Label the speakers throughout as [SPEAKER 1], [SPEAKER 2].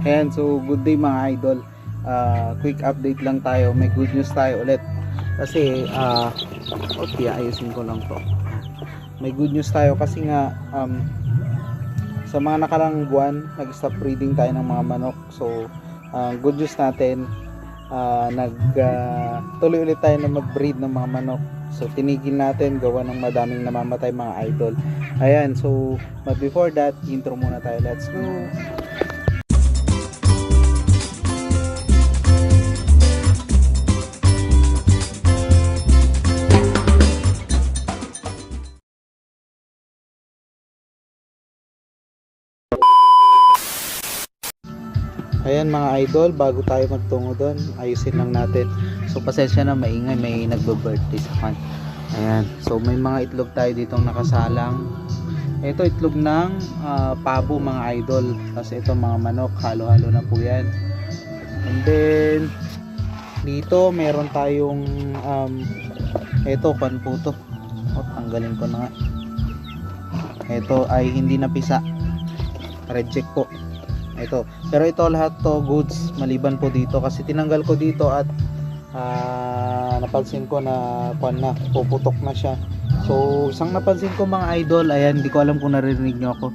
[SPEAKER 1] Ayan, so good day mga idol. Ah, quick update lang tayo. May good news tayo ulit. Kasi, ah, okay, ayusin ko lang to. May good news tayo kasi nga, um, sa mga nakarang buwan, nag-stop breeding tayo ng mga manok. So, ang good news natin, ah, nag, ah, tuloy ulit tayo na mag-breed ng mga manok. So, tinigil natin, gawa ng madaming namamatay mga idol. Ayan, so, but before that, intro muna tayo. Let's go! Ayan mga idol, bago tayo magtungo doon, ayusin lang natin. So pasensya na maingay, may nagbo-birthday sa kan. Ayan, so may mga itlog tayo ditong nakasalang. Ito itlog ng ah, pabo mga idol. Kasi ito mga manok, halo-halo na po yan. And then, dito meron tayong, um, ito, pan po to. O, tanggalin ko na nga. Ito ay hindi napisa. Reject po ito. Pero ito lahat to goods maliban po dito. Kasi tinanggal ko dito at ah, napansin ko na kwan na puputok na siya. So isang napansin ko mga idol ayan hindi ko alam kung naririnig nyo ako.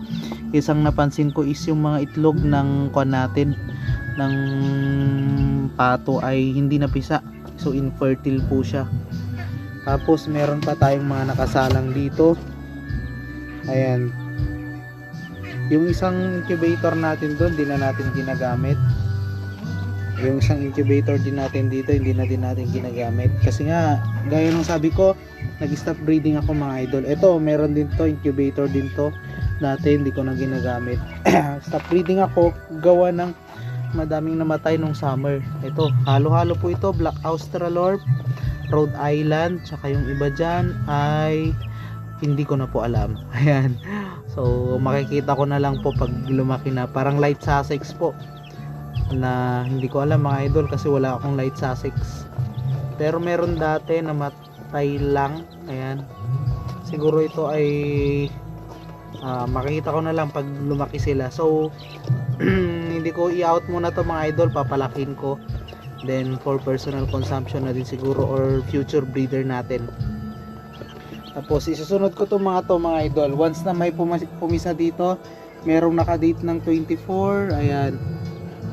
[SPEAKER 1] Isang napansin ko is yung mga itlog ng kwan natin ng pato ay hindi napisa. So infertile po siya. Tapos meron pa tayong mga nakasalang dito. Ayan yung isang incubator natin doon, di na natin ginagamit. Yung isang incubator din natin dito, hindi na din natin ginagamit. Kasi nga, gaya nung sabi ko, nag-stop breeding ako mga idol. Ito, meron din to, incubator din to. Dati, hindi ko na ginagamit. Stop breeding ako, gawa ng madaming namatay nung summer. Ito, halo-halo po ito, Black Australorp, Rhode Island, tsaka yung iba dyan ay hindi ko na po alam. Ayan. So, makikita ko na lang po pag lumaki na. Parang light Sussex po. Na hindi ko alam mga idol kasi wala akong light Sussex. Pero meron dati na matay lang. Ayan. Siguro ito ay ah, makikita ko na lang pag lumaki sila. So, hindi ko i-out muna to mga idol. Papalakin ko. Then, for personal consumption na din siguro or future breeder natin. Tapos isusunod ko to mga to mga idol. Once na may pumisa dito, merong nakadate ng 24, ayan.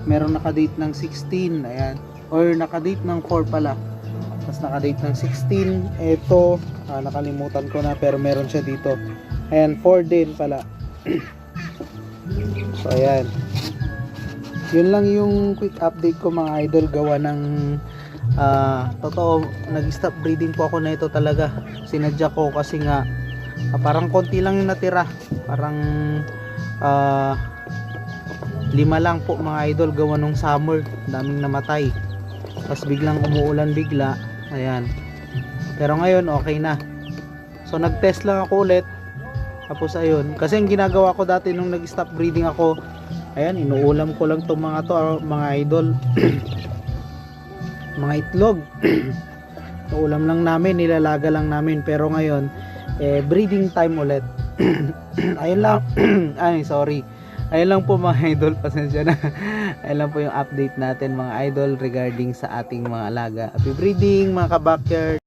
[SPEAKER 1] Merong nakadate ng 16, ayan. Or nakadate ng 4 pala. Tapos nakadate ng 16, eto, ah, nakalimutan ko na pero meron siya dito. Ayan, 4 din pala. so ayan. Yun lang yung quick update ko mga idol gawa ng ah totoo nag-stop breeding po ako na ito talaga. Sinadya ko kasi nga ah, parang konti lang yung natira. Parang ah, lima lang po mga idol gawa nung summer. Daming namatay. Tapos biglang umuulan bigla. Ayan. Pero ngayon okay na. So nag test lang ako ulit. Tapos ayun kasi ang ginagawa ko dati nung nag stop breeding ako ayan inuulam ko lang tong mga to mga idol mga itlog. Ulam lang namin nilalaga lang namin. Pero ngayon eh, breeding time ulit. Ayun lang. Ay sorry. Ayun lang po mga idol. Pasensya na. Ayun lang po yung update natin mga idol regarding sa ating mga alaga. Happy breeding mga kabakyard